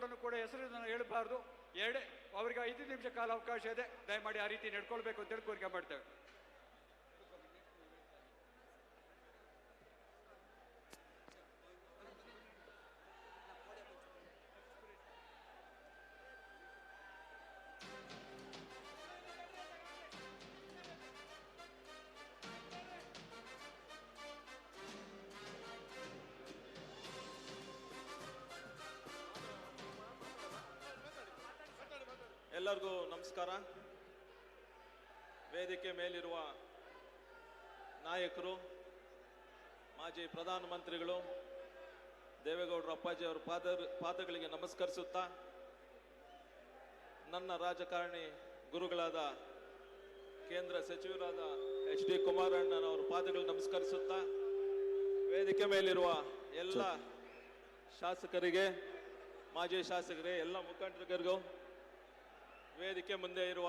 ಕೂಡ ಕೂಡ ಹೆಸರನ್ನು ಹೇಳಬಾರ್ದು. ಎರಡೇ, ಅವರಿಗೆ ಐದು ನಿಮಿಷ ಕಾಲ ಅವಕಾಶ ಇದೆ. ದಯಮಾಡಿ ಆ ರೀತಿ ನಡ್ಕೊಳ್ಬೇಕು ಅಂತೇಳಿ ಕೋರಿಕೆ ಮಾಡ್ತೇವೆ. ಎಲ್ಲರಿಗೂ ನಮಸ್ಕಾರ. ವೇದಿಕೆ ಮೇಲಿರುವ ನಾಯಕರು ಮಾಜಿ ಪ್ರಧಾನಮಂತ್ರಿಗಳು ದೇವೇಗೌಡರು ಅಪ್ಪಾಜಿ ಅವರ ಪಾದ ಪಾದಗಳಿಗೆ ನಮಸ್ಕರಿಸುತ್ತಾ ನನ್ನ ರಾಜಕಾರಣಿ ಗುರುಗಳಾದ ಕೇಂದ್ರ ಸಚಿವರಾದ ಎಚ್ ಡಿ ಕುಮಾರಣ್ಣನವರ ಪಾದಗಳು ನಮಸ್ಕರಿಸುತ್ತಾ ವೇದಿಕೆ ಮೇಲಿರುವ ಎಲ್ಲ ಶಾಸಕರಿಗೆ ಮಾಜಿ ಶಾಸಕರಿಗೆ ಎಲ್ಲ ಮುಖಂಡರಿಗೂ ವೇದಿಕೆ ಮುಂದೆ ಇರುವ